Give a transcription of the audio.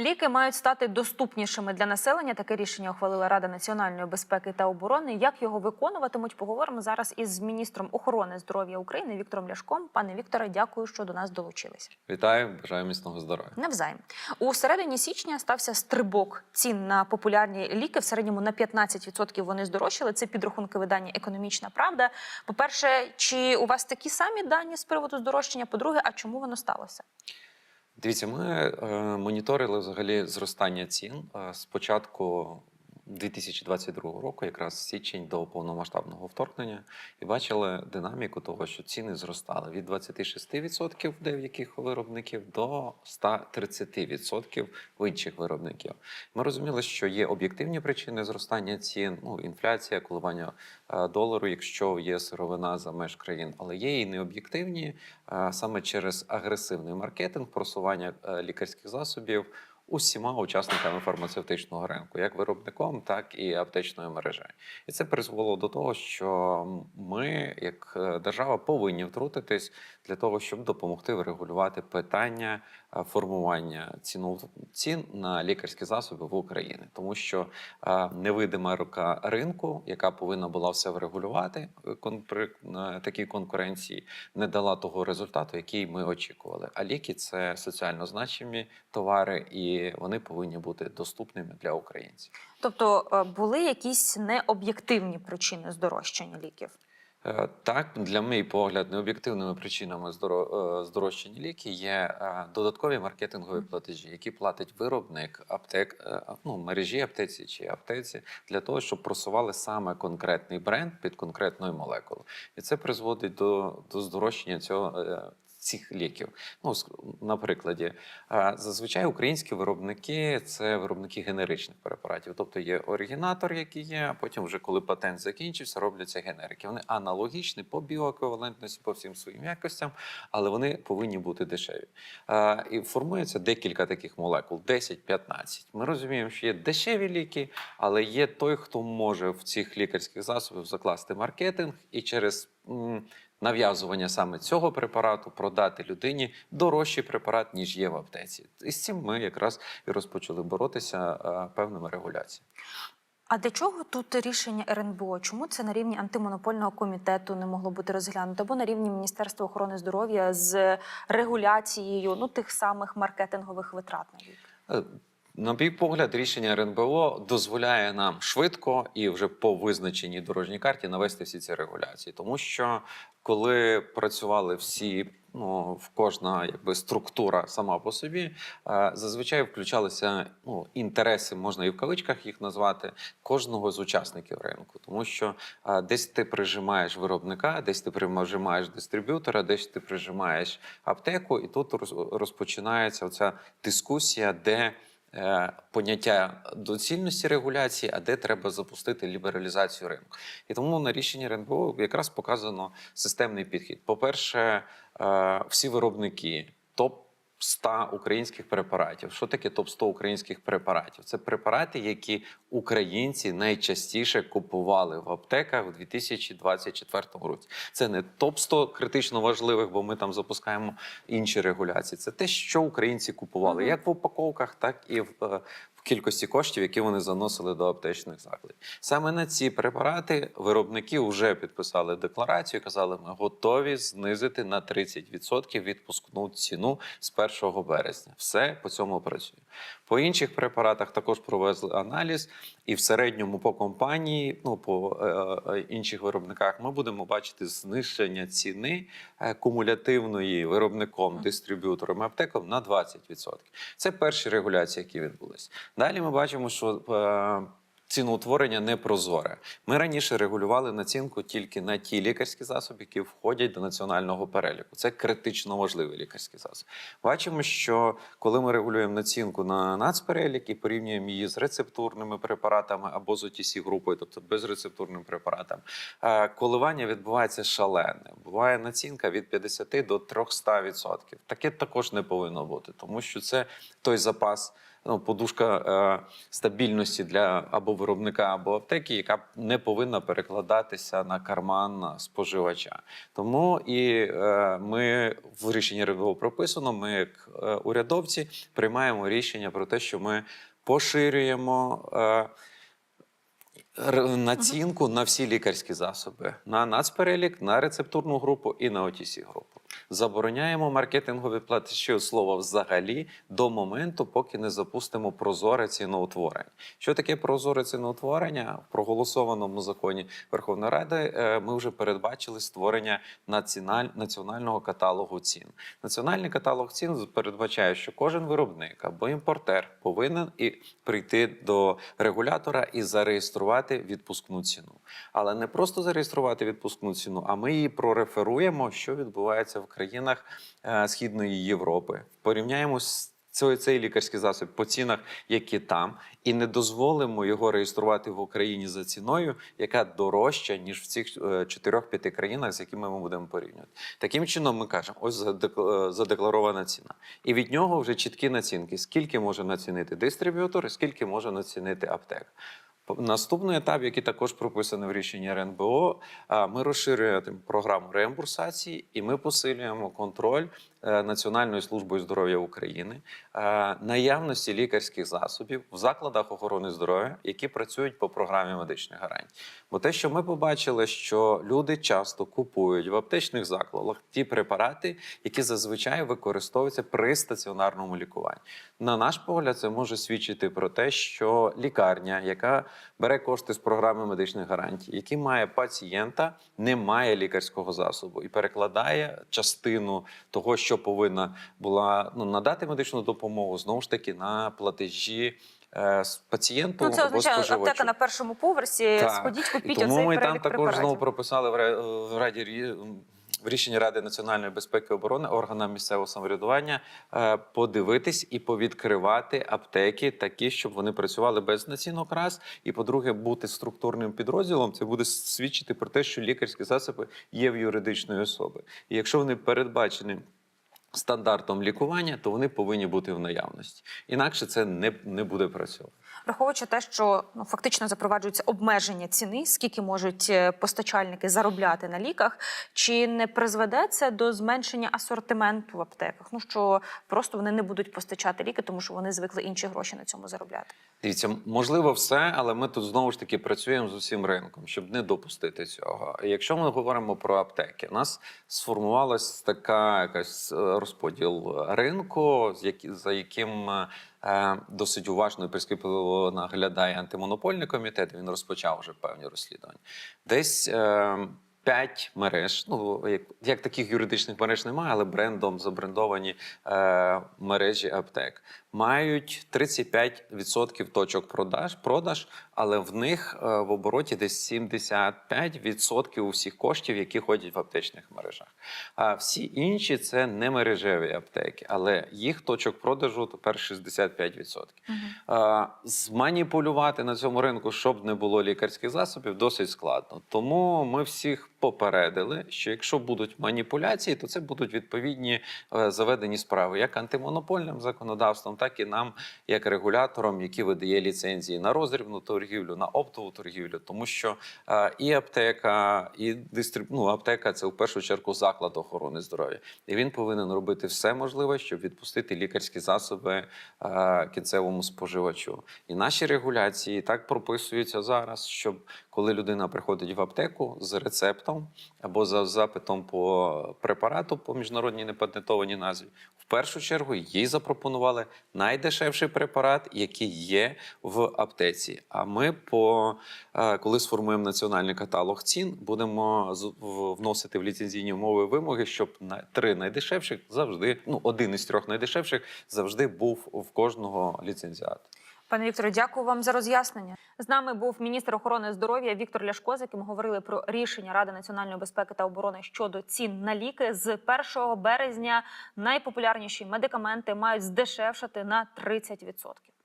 Ліки мають стати доступнішими для населення. Таке рішення ухвалила Рада національної безпеки та оборони. Як його виконуватимуть, поговоримо зараз із міністром охорони здоров'я України Віктором Ляшком. Пане Вікторе, дякую, що до нас долучилися. Вітаю, бажаю міцного здоров'я. Навзаєм у середині січня стався стрибок цін на популярні ліки. В середньому на 15% вони здорожчали. Це підрахунки видання Економічна Правда. По перше, чи у вас такі самі дані з приводу здорожчання? По-друге, а чому воно сталося? Дивіться, ми е, моніторили взагалі зростання цін е, з початку 2022 року, якраз січень до повномасштабного вторгнення, і бачили динаміку того, що ціни зростали від 26% деяких виробників до 130% в інших виробників. Ми розуміли, що є об'єктивні причини зростання цін, ну інфляція, коливання е, долару, якщо є сировина за меж країн, але є і необ'єктивні е, саме через агресивний маркетинг, просування е, лікарських засобів усіма учасниками фармацевтичного ринку, як виробником, так і аптечною мережею. І це призвело до того, що ми, як е, держава, повинні втрутитись для того, щоб допомогти врегулювати питання е, формування ціну цін на лікарські засоби в Україні, тому що е, невидима рука ринку, яка повинна була все врегулювати е, при такій конкуренції, не дала того результату, який ми очікували. А ліки це соціально значимі товари, і вони повинні бути доступними для українців. Тобто були якісь необ'єктивні причини здорожчання ліків? Е, Так, для мій погляд, необ'єктивними причинами е, здорожчання ліки є е, додаткові маркетингові платежі, які платить виробник аптек, ну, мережі аптеці чи аптеці для того, щоб просували саме конкретний бренд під конкретною молекулою. І це призводить до, до здорожчання цього. Цих ліків, ну на прикладі, е, зазвичай українські виробники це виробники генеричних препаратів. Тобто є оригінатор, який є, а потім, вже коли патент закінчився, робляться генерики. Вони аналогічні по біоеквівалентності, по всім своїм якостям, але вони повинні бути дешеві. Е, І формується декілька таких молекул: 10-15. Ми розуміємо, що є дешеві ліки, але є той, хто може в цих лікарських засобах закласти маркетинг і через. Нав'язування саме цього препарату продати людині дорожчий препарат, ніж є в аптеці. І з цим ми якраз і розпочали боротися е, певними регуляціями. А для чого тут рішення РНБО? Чому це на рівні антимонопольного комітету не могло бути розглянуто або на рівні Міністерства охорони здоров'я з регуляцією ну тих самих маркетингових витрат на На мій погляд, рішення РНБО дозволяє нам швидко і вже по визначеній дорожній карті навести всі ці регуляції, тому що коли працювали всі. Ну, в кожна якби структура сама по собі е, зазвичай включалися ну, інтереси, можна і в кавичках їх назвати, кожного з учасників ринку. Тому що е, десь ти прижимаєш виробника, десь ти прижимаєш дистриб'ютора, десь ти прижимаєш аптеку, і тут роз- розпочинається оця дискусія, де поняття доцільності регуляції, а де треба запустити лібералізацію ринку. І тому на рішенні РНБО якраз показано системний підхід. По-перше, е, всі виробники топ. 100 українських препаратів. Що таке топ 100 українських препаратів? Це препарати, які українці найчастіше купували в аптеках у 2024 році. Це не топ 100 критично важливих, бо ми там запускаємо інші регуляції. Це те, що українці купували, як в упаковках, так і е, в кількості коштів, які вони заносили до аптечних закладів. Саме на ці препарати виробники вже підписали декларацію, казали, ми готові знизити на 30% відпускну ціну з 1 березня. Все по цьому працює. По інших препаратах також провезли аналіз, і в середньому по компанії, ну по е, е, інших виробниках, ми будемо бачити знищення ціни е, кумулятивної виробником, дистриб'ютором аптеком на 20%. Це перші регуляції, які відбулись. Далі ми бачимо, що е, ціноутворення непрозоре. Ми раніше регулювали націнку тільки на ті лікарські засоби, які входять до національного переліку. Це критично важливі лікарські засоби. Бачимо, що коли ми регулюємо націнку на нацперелік і порівнюємо її з рецептурними препаратами або з OTC групою, тобто безрецептурним препаратом, е, коливання відбувається шалене. Буває націнка від 50 до 300%. Таке також не повинно бути, тому що це той запас ну, подушка е, стабільності для або виробника, або аптеки, яка не повинна перекладатися на карман споживача. Тому і е, ми в рішенні РВО прописано. Ми, як е, урядовці, приймаємо рішення про те, що ми поширюємо. Е, Націнку на всі лікарські засоби на нацперелік, на рецептурну групу і на OTC групу. Забороняємо маркетингові платежі слова взагалі до моменту, поки не запустимо прозоре ціноутворення. Що таке прозоре ціноутворення? В проголосованому законі Верховної Ради е, ми вже передбачили створення національного каталогу цін. Національний каталог цін передбачає, що кожен виробник або імпортер повинен і прийти до регулятора і зареєструвати відпускну ціну. Але не просто зареєструвати відпускну ціну, а ми її прореферуємо, що відбувається в країнах е, Східної Європи. Порівняємо з цей, цей лікарський засіб по цінах, які там, і не дозволимо його реєструвати в Україні за ціною, яка дорожча ніж в цих е, чотирьох-п'яти країнах, з якими ми будемо порівнювати. Таким чином, ми кажемо, ось е, задекларована ціна, і від нього вже чіткі націнки: скільки може націнити дистриб'ютор, скільки може націнити аптека. Наступний етап, який також прописаний в рішенні РНБО, ми розширюємо програму реімбурсації і ми посилюємо контроль Національною службою здоров'я України е, наявності лікарських засобів в закладах охорони здоров'я, які працюють по програмі медичних гарантій. Бо те, що ми побачили, що люди часто купують в аптечних закладах ті препарати, які зазвичай використовуються при стаціонарному лікуванні. На наш погляд, це може свідчити про те, що лікарня, яка бере кошти з програми медичних гарантій, який має пацієнта, не має лікарського засобу і перекладає частину того, що повинна була ну, надати медичну допомогу, знову ж таки на платежі. е, з Пацієнту Ну, це або означає споживачу. аптека на першому поверсі. Так. Сходіть, купіть тому оцей ми там також препаратів. знову прописали в в раді в рішенні Ради національної безпеки і оборони органам місцевого самоврядування е, подивитись і повідкривати аптеки такі, щоб вони працювали без націнок раз. І по-друге, бути структурним підрозділом. Це буде свідчити про те, що лікарські засоби є в юридичної особи. І якщо вони передбачені. Стандартом лікування, то вони повинні бути в наявності. Інакше це не, не буде працювати. Враховуючи те, що ну фактично запроваджується обмеження ціни, скільки можуть е, постачальники заробляти на ліках, чи не призведе це до зменшення асортименту в аптеках? Ну що просто вони не будуть постачати ліки, тому що вони звикли інші гроші на цьому заробляти. Дивіться, можливо, все, але ми тут знову ж таки працюємо з усім ринком, щоб не допустити цього. Якщо ми говоримо про аптеки, у нас сформувалась така якась е, розподіл ринку, за яким е, досить уважно і прискіпливо наглядає антимонопольний комітет. Він розпочав вже певні розслідування. Десь П'ять мереж, ну як, як таких юридичних мереж немає, але брендом забрендовані е, мережі аптек мають 35% точок продаж, продаж, але в них е, в обороті десь 75% усіх коштів, які ходять в аптечних мережах. А всі інші це не мережеві аптеки, але їх точок продажу тепер 65%. Е, Зманіпулювати на цьому ринку, щоб не було лікарських засобів, досить складно. Тому ми всіх попередили, що якщо будуть маніпуляції, то це будуть відповідні е, заведені справи як антимонопольним законодавством, так і нам, як регулятором, які видає ліцензії на роздрібну торгівлю, на оптову торгівлю, тому що е, і аптека, і дистриб... ну, аптека це в першу чергу заклад охорони здоров'я, і він повинен робити все можливе, щоб відпустити лікарські засоби е, кінцевому споживачу. І наші регуляції так прописуються зараз, щоб коли людина приходить в аптеку з рецептом або за запитом по препарату по міжнародній непатентованій назві, в першу чергу їй запропонували найдешевший препарат, який є в аптеці. А ми, по е, коли сформуємо національний каталог цін, будемо вносити в ліцензійні умови вимоги, щоб три найдешевших завжди, ну один із трьох найдешевших завжди був в кожного ліцензіата. Пане Вікторе, дякую вам за роз'яснення. З нами був міністр охорони здоров'я Віктор Ляшко, з яким говорили про рішення Ради національної безпеки та оборони щодо цін на ліки. З 1 березня найпопулярніші медикаменти мають здешевшати на 30%.